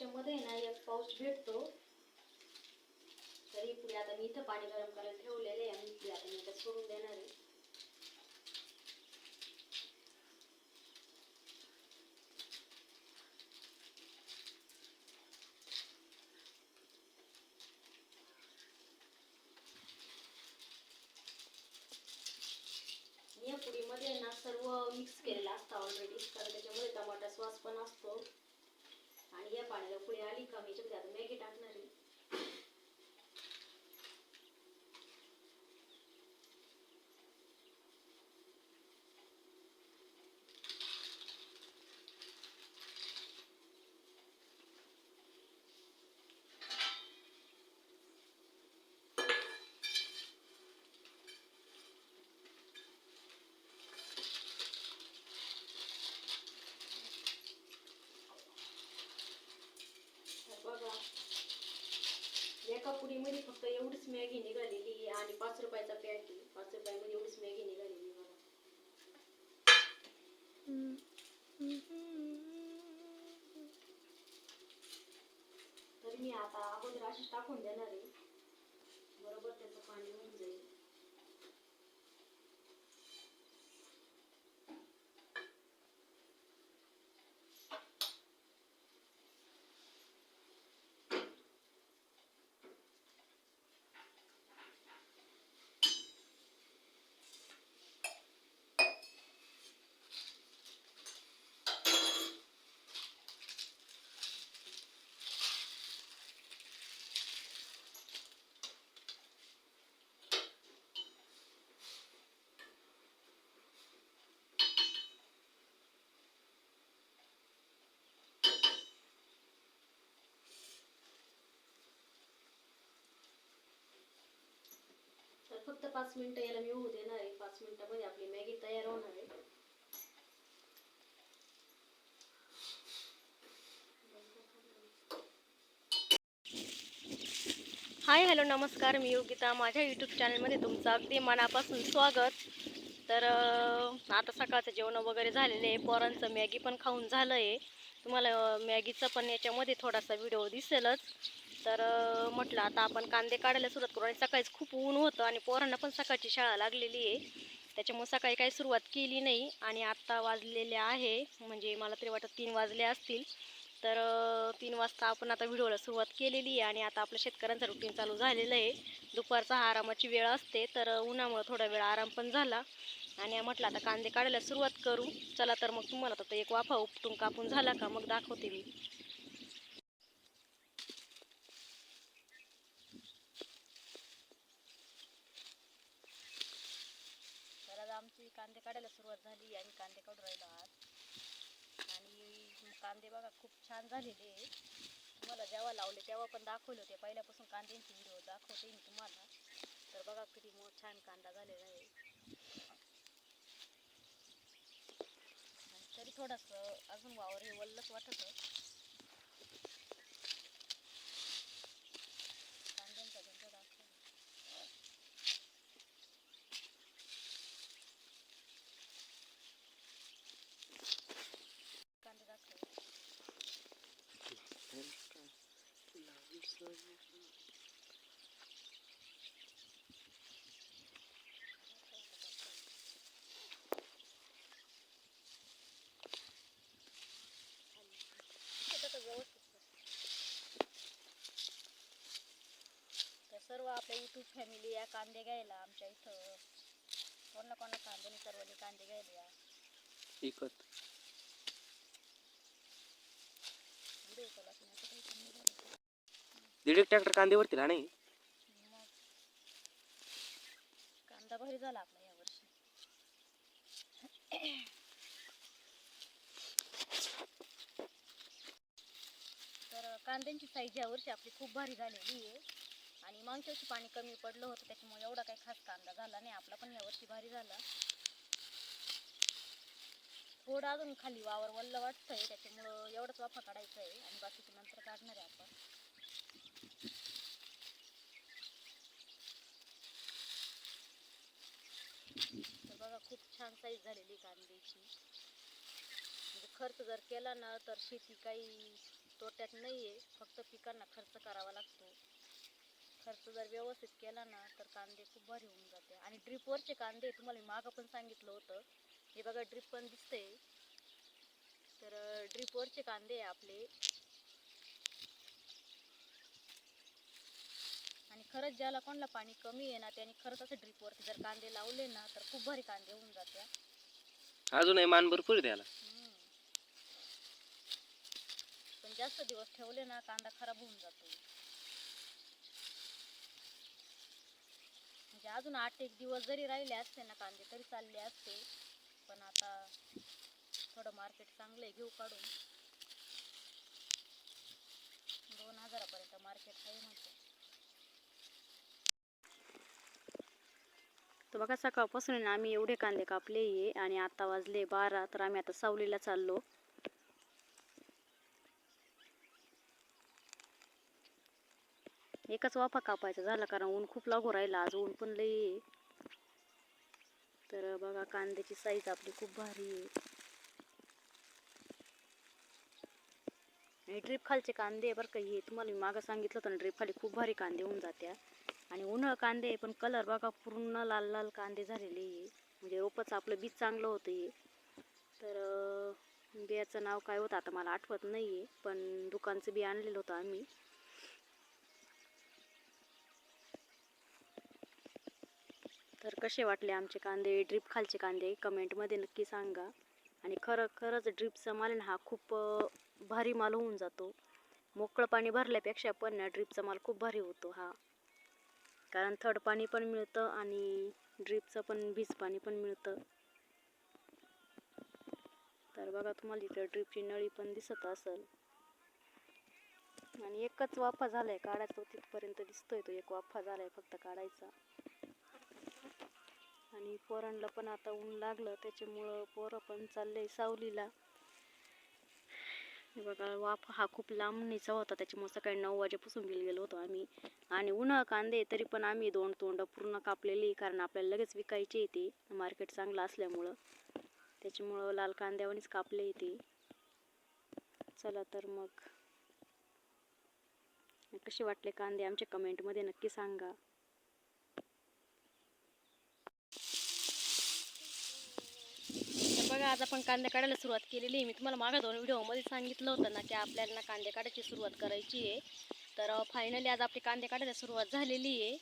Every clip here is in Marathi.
याच्यामध्ये ना एक पाऊस भेटतो. तरी पुढे आता मी इथं पाणी गरम करायला ठेवलेले आहे. आणि पुढे आता मी इथं सोडून देणार आहे. आणि पुडीमध्ये ना सर्व मिक्स केलेला असतं ऑलरेडी कारण त्याच्यामुळे टमाटा सॉस पण असतो. पुढे आली का मी याच्यामध्ये आता मॅगी टाकणार आहे तर बघा एका पुडीमध्ये फक्त एवढीच मॅगी निघालेली आहे आणि पाच रुपयाचा पॅक आहे. पाच रुपयामध्ये एवढीच मॅगी निघालेली आहे बघा. तर मी आता अगोदर अशीच टाकून देणार आहे. फक्त पाच मिनिटं याला मी होऊ देणार आहे. पाच मिनिटामध्ये आपली मॅगी तयार होणार आहे. हाय हॅलो नमस्कार. मी योगिता. माझ्या यूट्यूब चॅनलमध्ये तुमचं अगदी मनापासून स्वागत. तर आता सकाळचं जेवण वगैरे झालेलं आहे. पोरांचं मॅगी पण खाऊन झालं आहे. तुम्हाला मॅगीचं मॅगीचा पण याच्यामध्ये थोडासा व्हिडिओ दिसेलच. तर म्हटलं आता आपण कांदे काढायला सुरुवात करू. आणि सकाळीच खूप ऊन होतं आणि पोरांना पण सकाळची शाळा लागलेली आहे. त्याच्यामुळे सकाळी काही सुरुवात केली नाही आणि आत्ता वाजलेले आहे. म्हणजे मला तरी वाटत तीन वाजले असतील. तर तीन वाजता आपण आता व्हिडिओला सुरुवात केलेली आहे आणि आता आपल्या शेतकऱ्यांचं रुटीन चालू झालेलं आहे. दुपारचा हा आरामाची वेळ असते. तर उन्हामुळं थोडा वेळ आराम पण झाला. आणि म्हटलं आता कांदे काढायला सुरुवात करू. चला तर मग तुम्हाला तर एक वाफा उपटून कापून झाला का? मग दाखवते मी तर आज आमची कांदे काढायला सुरुवात झाली आणि कांदे काढून राहिलो आज. आणि कांदे बघा खूप छान झालेले तुम्हाला जेव्हा लावले तेव्हा पण दाखवले होते. पहिल्यापासून कांद्यांचे व्हिडिओ दाखवते मी तुम्हाला. तर बघा किती मोठ छान कांदा झालेला आहे. आणि तरी थोडंसं अजून वावर हे वल्लच वाटतं कांद्यांचा गंध दाखव कांदे दाखव त्याचं व्यवस्थित कर. तर सर्व आपल्या युट्यूब फॅमिली या कांदे घ्यायला आमच्या इथं. कोणा कोणा कांदे नाही सर्वांनी कांदे घ्यायला या. इकत व्हिडिओ कॉल असं नाही तर काही कमी झालं. दीड एक ट्रॅक्टर कांदेवरती ना नाही? मग कांदा भारी झाला आपला या वर्षी. तर कांद्यांची साईज या वर्षी आपली खूप भारी झालेली आहे. आणि मागच्या वर्षी पाणी कमी पडलं होतं त्याच्यामुळे एवढा काही खास कांदा झाला नाही. आपला पण यावर्षी भारी झाला. थोडं अजून खाली वावर वल्ल वाटतंय त्याच्यामुळं एवढंच वाफा काढायचा आहे आणि बाकीचं नंतर काढणार आहे आपण. तर बघा खूप छान साईज झालेली कांद्याची. म्हणजे खर्च जर केला ना तर शेती काही तोट्यात नाही आहे फक्त पिकांना खर्च करावा लागतो. खर्च जर व्यवस्थित केला ना तर कांदे खूप भारी होऊन जाते. आणि ड्रिपवरचे कांदे तुम्हाला मी मागं पण सांगितलं होतं. हे बघा ड्रिप पण दिसते तर ड्रिपवरचे कांदे आहे आपले. आणि खरंच ज्याला कोणाला पाणी कमी आहे ना त्यांनी खरंच असं ड्रिपवरती जर कांदे लावले ना तर खूप भारी कांदे होऊन जाते. अजूनही मान भरपूर हम्म. पण जास्त दिवस ठेवले ना कांदा खराब होऊन जातो. अजून आठ एक दिवस जरी राहिले असते ना कांदे तरी चालले असते. पण आता थोडं मार्केट चांगलं आहे घेऊ काढून. दोन हजारापर्यंत मार्केट आहे म्हणतो. तर बघा सकाळपासून आम्ही एवढे कांदे कापले आहे आणि आता वाजले बारा तर आम्ही आता सावलीला चाललो. एकच वाफा कापायचा झाला कारण ऊन खूप लागू राहिला. आज ऊन पण लई आहे. तर बघा कांद्याची साईज आपली खूप भारी आहे. ड्रीप खालचे कांदे बरं का हे तुम्हाला मी मागं सांगितलं होतं ना ड्रीप खाली खूप भारी कांदे होऊन जात्या. आणि उन्हाळ कांदे आहे पण कलर बघा पूर्ण लाल लाल कांदे झालेले आहे. म्हणजे रोपच आपलं बीज चांगलं होतं हे. तर बियाचं नाव काय होतं आता मला आठवत नाही आहे पण दुकानचं बी आणलेलं होतं आम्ही. कसे वाटले आमचे कांदे? ड्रीप खालचे कांदे कमेंटमध्ये नक्की सांगा. आणि खरं खरंच ड्रीपचा माल ना हा खूप भारी माल होऊन जातो. मोकळं पाणी भरल्यापेक्षा पण ना ड्रीपचा माल खूप भारी होतो हा. कारण थर्ड पाणी पण मिळतं आणि ड्रीपचं पण बीज पाणी पण मिळतं. तर बघा तुम्हाला इकडे ड्रीपची नळी पण दिसत असेल. आणि एकच वाफा झालाय काढायचा तिथपर्यंत दिसतोय तो एक वाफा झालाय फक्त काढायचा. आणि पोरांना पण आता ऊन लागलं त्याच्यामुळं पोरं पण चाललंय सावलीला. बघा वाफ हा खूप लांबणीचा होता त्याच्यामुळे सकाळी नऊ वाजेपासून बिल गेलो होतो आम्ही. आणि उन्हा कांदे तरी पण आम्ही दोन तोंड पूर्ण कापलेली कारण आपल्याला लगेच विकायची येते मार्केट चांगलं असल्यामुळं. त्याच्यामुळं लाल कांद्यावानीच कापले येते चला तर मग. कसे वाटले कांदे? आमच्या कमेंटमध्ये नक्की सांगा. बघा आज आपण कांदे काढायला सुरुवात केलेली आहे. मी तुम्हाला मागं दोन व्हिडिओमध्ये सांगितलं होतं ना की आपल्याला ना कांदे काढायची सुरुवात करायची आहे. तर फायनली आज आपली कांदे काढायला सुरुवात झालेली आहे.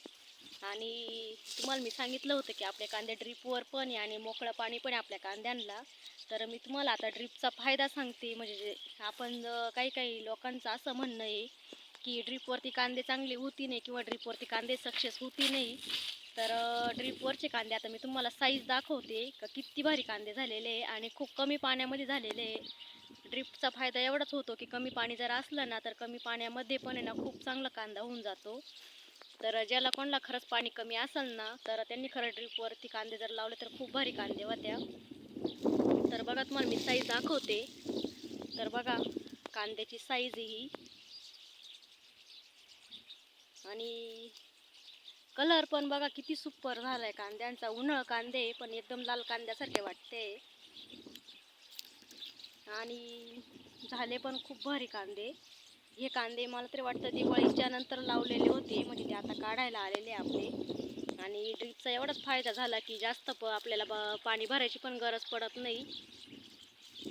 आणि तुम्हाला मी सांगितलं होतं की आपले कांदे ड्रीपवर पण आहे आणि मोकळं पाणी पण आहे आपल्या कांद्यांना. तर मी तुम्हाला आता ड्रीपचा फायदा सांगते. म्हणजे आपण काही काही लोकांचं असं म्हणणं आहे की ड्रीपवरती कांदे चांगले होती नाही किंवा ड्रीपवरती कांदे सक्सेस होती नाही तर ड्रीपवरचे कांदे आता मी तुम्हाला साईज दाखवते का किती भारी कांदे झालेले आहे आणि खूप कमी पाण्यामध्ये झालेले आहे. ड्रीपचा फायदा एवढाच होतो की कमी पाणी जर असलं ना तर कमी पाण्यामध्ये पण आहे ना खूप चांगला कांदा होऊन जातो. तर ज्याला कोणाला खरंच पाणी कमी असेल ना तर त्यांनी खरं ड्रीपवरती कांदे जर लावले तर खूप भारी कांदे होत्या. तर बघा तुम्हाला मी साईज दाखवते. तर बघा कांद्याची साईज ही आणि कलर पण बघा किती सुपर झालाय कांद्यांचा. उन्हाळ कांदे पण एकदम लाल कांद्यासारखे वाटते. आणि झाले पण खूप भारी कांदे. हे कांदे मला तरी वाटतं दिवाळीच्या नंतर लावलेले होते म्हणजे ते आता काढायला आलेले आपले. आणि ड्रीपचा एवढाच फायदा झाला की जास्त प आपल्याला ब पाणी भरायची पण गरज पडत नाही.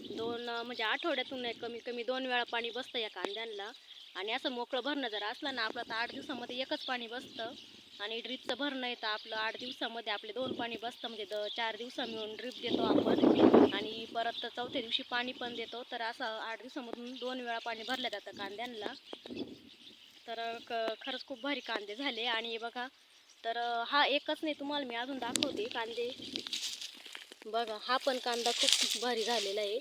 दोन म्हणजे आठवड्यातून एक कमी कमी दोन वेळा पाणी बसतं या कांद्यांना. आणि असं मोकळं भरणं जर असलं ना आपलं तर आठ दिवसामध्ये एकच पाणी बसतं. आणि ड्रीपचं भरणं येतं आपलं आठ दिवसामध्ये आपले दोन पाणी बसतं. म्हणजे द चार दिवसा मिळून ड्रीप देतो आपण. आणि परत चौथ्या दिवशी पाणी पण देतो. तर असं आठ दिवसामधून दोन वेळा पाणी भरलं जातं कांद्यांना. तर क खरंच खूप भारी कांदे झाले. आणि बघा तर हा एकच नाही तुम्हाला मी अजून दाखवते कांदे. बघा हा पण कांदा खूप भारी झालेला आहे.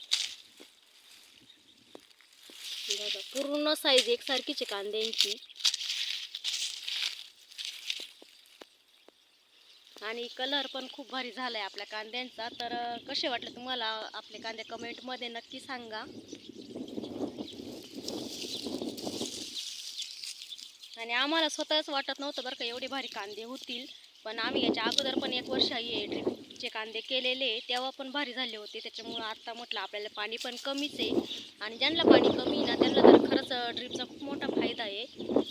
बघा पूर्ण साईज एकसारखीच आहे कांद्यांची. आणि कलर पण खूप भारी झालाय आपल्या कांद्यांचा. तर कसे वाटले तुम्हाला आपले कांदे कमेंटमध्ये नक्की सांगा. आणि आम्हाला स्वतःच वाटत नव्हतं बरं का एवढे भारी कांदे होतील. पण आम्ही याच्या अगोदर पण एक वर्ष हे ट्रीप ड्रीपचे कांदे केलेले तेव्हा पण भारी झाले होते. त्याच्यामुळं आत्ता म्हटलं आपल्याला पाणी पण कमीच आहे. आणि ज्यांना पाणी कमी आहे ना त्यांना तर खरंच ड्रीपचा खूप मोठा फायदा आहे.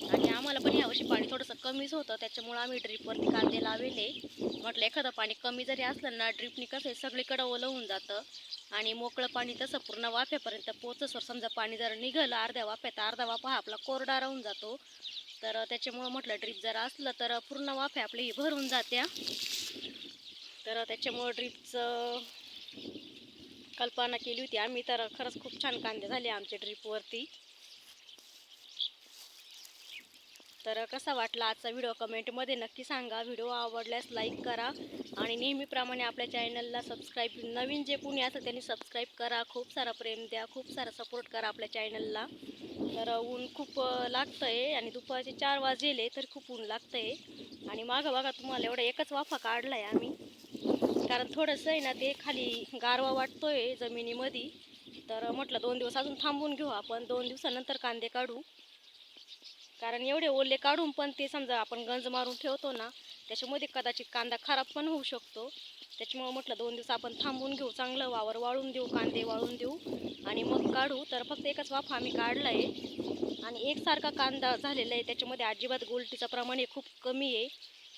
आणि आम्हाला पण यावर्षी पाणी थोडंसं कमीच होतं. त्याच्यामुळं आम्ही ड्रीपवरती कांदे लावले म्हटलं एखादं पाणी कमी जरी असलं ना ड्रीपनी कसं आहे सगळीकडं ओलं होऊन जातं. आणि मोकळं पाणी तसं पूर्ण वाफ्यापर्यंत पोचसवर समजा पाणी जर निघालं अर्ध्या वाफ्यात अर्धा वाफा हा आपला कोरडा राहून जातो. तर त्याच्यामुळं म्हटलं ड्रीप जर असलं तर पूर्ण वाफे आपली भरून जात्या. तर त्याच्यामुळं ड्रीपचं कल्पना केली होती. आम्ही तर खरंच खूप छान कांदे झाले आमच्या ड्रीपवरती तर कसा वाटला आजचा व्हिडिओ कमेंटमध्ये नक्की सांगा. व्हिडिओ आवडल्यास लाईक करा आणि नेहमीप्रमाणे आपल्या चॅनलला सबस्क्राईब नवीन जे कोणी असेल त्यांनी सबस्क्राईब करा. खूप सारा प्रेम द्या. खूप सारा सपोर्ट करा आपल्या चॅनलला. तर ऊन खूप लागतं आहे आणि दुपारचे चार वाजले तर खूप ऊन लागतं आहे आणि मागं बघा तुम्हाला एवढा एकच वाफा काढला आहे आम्ही. कारण थोडंसं आहे ना ते खाली गारवा वाटतोय जमिनीमध्ये. तर म्हटलं दोन दिवस अजून थांबून घेऊ आपण. दोन दिवसानंतर कांदे काढू. कारण एवढे ओले काढून पण ते समजा आपण गंज मारून ठेवतो ना त्याच्यामध्ये कदाचित कांदा खराब पण होऊ शकतो. त्याच्यामुळं म्हटलं दोन दिवस आपण थांबून घेऊ. चांगलं वावर वाळून देऊ कांदे वाळून देऊ. आणि मग काढू. तर फक्त एकच वाफा आम्ही काढला आहे आणि एकसारखा कांदा झालेला आहे. त्याच्यामध्ये अजिबात गोलटीचं प्रमाण हे खूप कमी आहे.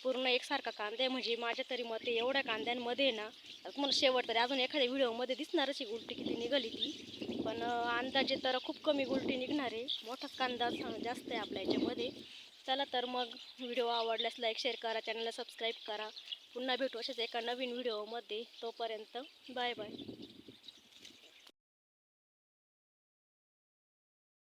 पूर्ण एकसारखा कांदा आहे. म्हणजे माझ्या तरी मते एवढ्या कांद्यांमध्ये ना तुम्हाला शेवट तरी अजून एखाद्या व्हिडिओमध्ये दिसणारच ही गुलटी किती निघाली ती. पण अंदाजे तर खूप कमी गुलटी निघणार आहे. मोठा कांदा जास्त आहे आपल्या याच्यामध्ये. चला तर मग व्हिडिओ आवडल्यास लाईक शेअर करा. चॅनलला सबस्क्राईब करा. पुन्हा भेटू अशाच एका नवीन व्हिडिओमध्ये. तोपर्यंत बाय बाय